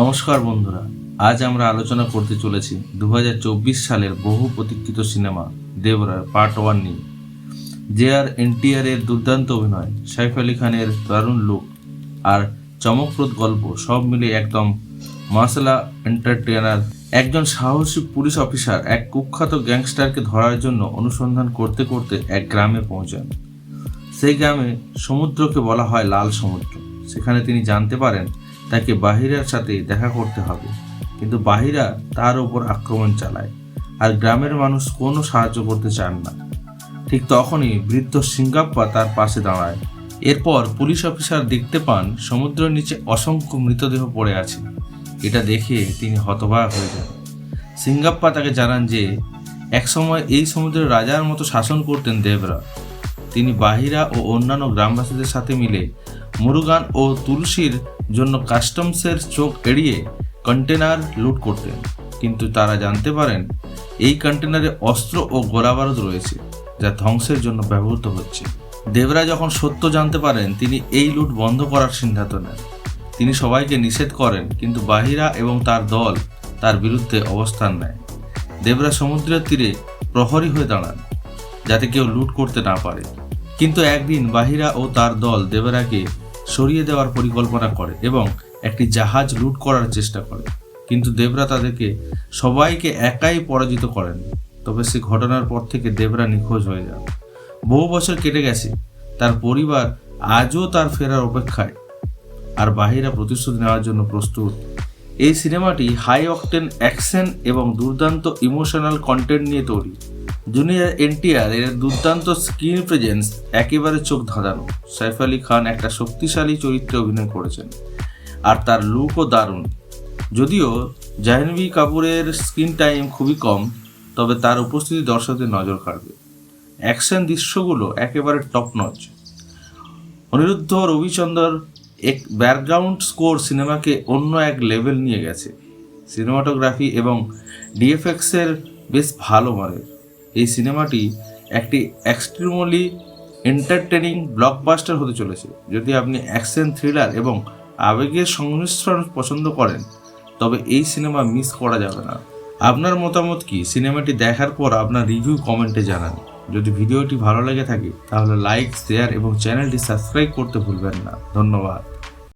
নমস্কার বন্ধুরা, আজ আমরা আলোচনা করতে চলেছি দু হাজার চব্বিশ সালের বহু প্রতীক্ষিত সিনেমা দেবরার পার্ট ওয়ান নিয়ে। জে আর এনটিআর এর দুর্দান্ত অভিনয়, সাইফ আলী খানের দারুণ লুক আর চমকপ্রদ গল্প সব মিলে একদম মাসালা এন্টারটেনার একজন সাহসী পুলিশ অফিসার, এক কুখ্যাত গ্যাংস্টারকে ধরার জন্য অনুসন্ধান করতে করতে এক গ্রামে পৌঁছান। সেই গ্রামে সমুদ্রকে বলা হয় লাল সমুদ্র। সেখানে তিনি জানতে পারেন তাকে বাহিরার সাথে দেখা করতে হবে। কিন্তু বাহিরা তার উপর আক্রমণ চালায় আর গ্রামের মানুষ কোনো সাহায্য করতে চান না। ঠিক তখনই বৃদ্ধ সিঙ্গাপ্পা তার পাশে দাঁড়ায়। এরপর পুলিশ অফিসার দেখতে পান সমুদ্রের নিচে অসংখ্য মৃতদেহ পড়ে আছে। এটা দেখে তিনি হতবাক হয়ে যান। সিঙ্গাপ্পা তাকে জানান যে, একসময় এই সমুদ্রের রাজার মতো শাসন করতেন দেবরা। তিনি বাহিরা ও অন্যান্য গ্রামবাসীদের সাথে মিলে মুরুগান ও তুলসীর জন্য কাস্টমসের চোখ এড়িয়ে কন্টেনার লুট করতেন। কিন্তু তারা জানতে পারেন, এই কন্টেনারে অস্ত্র ও গোলাবারুদ রয়েছে, যা ধ্বংসের জন্য ব্যবহৃত হচ্ছে। দেবরা যখন সত্য জানতে পারেন, তিনি এই লুট বন্ধ করার সিদ্ধান্ত নেন। তিনি সবাইকে নিষেধ করেন, কিন্তু বাহিরা এবং তার দল তার বিরুদ্ধে অবস্থান নেয়। দেবরা সমুদ্রের তীরে প্রহরী হয়ে দাঁড়ান, যাতে কেউ লুট করতে না পারে। কিন্তু একদিন বাহিরা ও তার দল দেবরাকে সরিয়ে দেওয়ার পরিকল্পনা করে এবং একটি জাহাজ লুট করার চেষ্টা করে। কিন্তু দেবরা তাদেরকে সবাইকে একাই পরাজিত করেন। তবে সে ঘটনার পর থেকে দেবরা নিখোঁজ হয়ে যান। বহু বছর কেটে গেছে। তার পরিবার আজও তার ফেরার অপেক্ষায়। আর বাহিরা প্রতিশ্রুতি নেওয়ার জন্য প্রস্তুত। এই সিনেমাটি হাই অকটেন অ্যাকশন এবং দুর্দান্ত ইমোশনাল কন্টেন্ট নিয়ে তৈরি। জুনিয়র এনটিআর এর দুর্দান্ত স্ক্রিন প্রেজেন্স একেবারে চোখ ধাঁধানো। সাইফ আলী খান একটা শক্তিশালী চরিত্রে অভিনয় করেছেন। আর তার লুকও দারুণ। যদিও জাহ্নবী কাপুরের স্ক্রিন টাইম খুবই কম, তবে তার উপস্থিতি দর্শকদের নজর কাড়বে। অ্যাকশন দৃশ্যগুলো একেবারে টপ নচ অনিরুদ্ধ রবিচন্দর এক ব্যাকগ্রাউন্ড স্কোর সিনেমাকে অন্য এক লেভেল নিয়ে গেছে। সিনেমাটোগ্রাফি এবং ডিএফএক্সের বেশ ভালো মানের। এই সিনেমাটি একটি এক্সট্রিমলি এন্টারটেনিং ব্লকবাস্টার হতে চলেছে। যদি আপনি অ্যাকশন থ্রিলার এবং আবেগের সংমিশ্রণ পছন্দ করেন, তবে এই সিনেমা মিস করা যাবে না। আপনার মতামত কি? সিনেমাটি দেখার পর আপনার রিভিউ কমেন্টে জানান। যদি ভিডিওটি ভালো লেগে থাকে, তাহলে লাইক শেয়ার এবং চ্যানেলটি সাবস্ক্রাইব করতে ভুলবেন না। ধন্যবাদ।